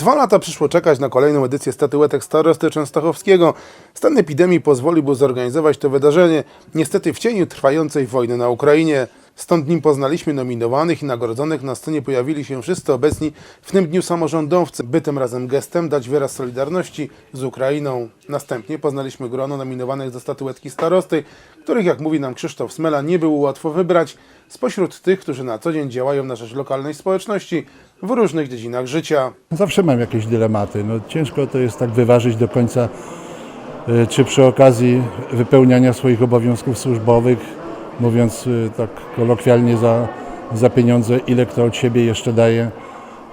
Dwa lata przyszło czekać na kolejną edycję statuetek starosty częstochowskiego. Stan epidemii pozwolił zorganizować to wydarzenie, niestety w cieniu trwającej wojny na Ukrainie. Stąd nim poznaliśmy nominowanych i nagrodzonych. Na scenie pojawili się wszyscy obecni, w tym dniu samorządowcy, by tym razem gestem dać wyraz solidarności z Ukrainą. Następnie poznaliśmy grono nominowanych do statuetki starosty, których, jak mówi nam Krzysztof Smela, nie było łatwo wybrać spośród tych, którzy na co dzień działają na rzecz lokalnej społeczności w różnych dziedzinach życia. Zawsze mam jakieś dylematy. No, ciężko to jest tak wyważyć do końca, y, czy przy okazji wypełniania swoich obowiązków służbowych, mówiąc y, tak kolokwialnie za, za pieniądze, ile kto od siebie jeszcze daje,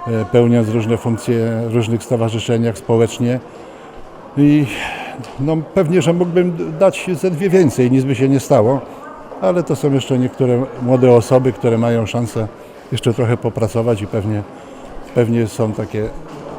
y, pełniąc różne funkcje w różnych stowarzyszeniach społecznie. I no, pewnie, że mógłbym dać ze dwie więcej, nic by się nie stało, ale to są jeszcze niektóre młode osoby, które mają szansę jeszcze trochę popracować i pewnie pewnie są takie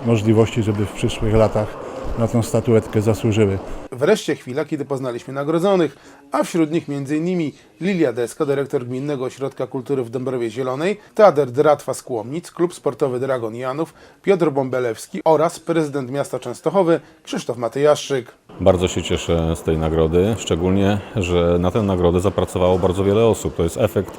możliwości, żeby w przyszłych latach na tą statuetkę zasłużyły. Wreszcie chwila, kiedy poznaliśmy nagrodzonych, a wśród nich m.in. Lilia Deska, dyrektor Gminnego Ośrodka Kultury w Dąbrowie Zielonej, Teatr Dratwa z Kłomnic, Klub Sportowy Dragon Janów, Piotr Bąbelewski oraz prezydent miasta Częstochowy Krzysztof Matyjaszczyk. Bardzo się cieszę z tej nagrody, szczególnie, że na tę nagrodę zapracowało bardzo wiele osób. To jest efekt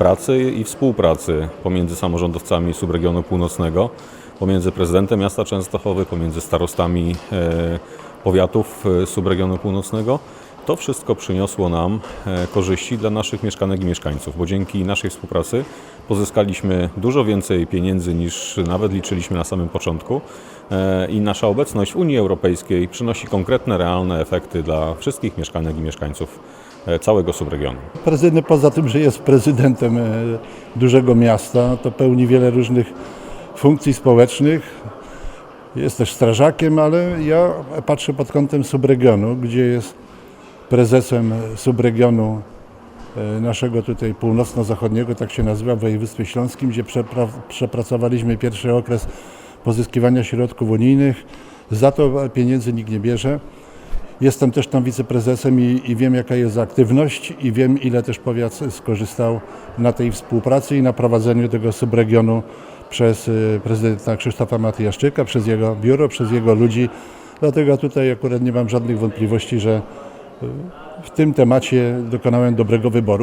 pracy i współpracy pomiędzy samorządowcami subregionu północnego, pomiędzy prezydentem miasta Częstochowy, pomiędzy starostami e, powiatów e, subregionu północnego. To wszystko przyniosło nam e, korzyści dla naszych mieszkanek i mieszkańców, bo dzięki naszej współpracy pozyskaliśmy dużo więcej pieniędzy niż nawet liczyliśmy na samym początku i nasza obecność w Unii Europejskiej przynosi konkretne, realne efekty dla wszystkich mieszkanek i mieszkańców całego subregionu. Prezydent poza tym, że jest prezydentem e, dużego miasta, to pełni wiele różnych funkcji społecznych. Jest też strażakiem, ale ja patrzę pod kątem subregionu, gdzie jest prezesem subregionu e, naszego tutaj północno-zachodniego, tak się nazywa, w województwie śląskim, gdzie przepra- przepracowaliśmy pierwszy okres pozyskiwania środków unijnych. Za to pieniędzy nikt nie bierze. Jestem też tam wiceprezesem i, i wiem jaka jest aktywność i wiem ile też powiat skorzystał na tej współpracy i na prowadzeniu tego subregionu przez y, prezydenta Krzysztofa Matyjaszczyka, przez jego biuro, przez jego ludzi. Dlatego tutaj akurat nie mam żadnych wątpliwości, że y, w tym temacie dokonałem dobrego wyboru.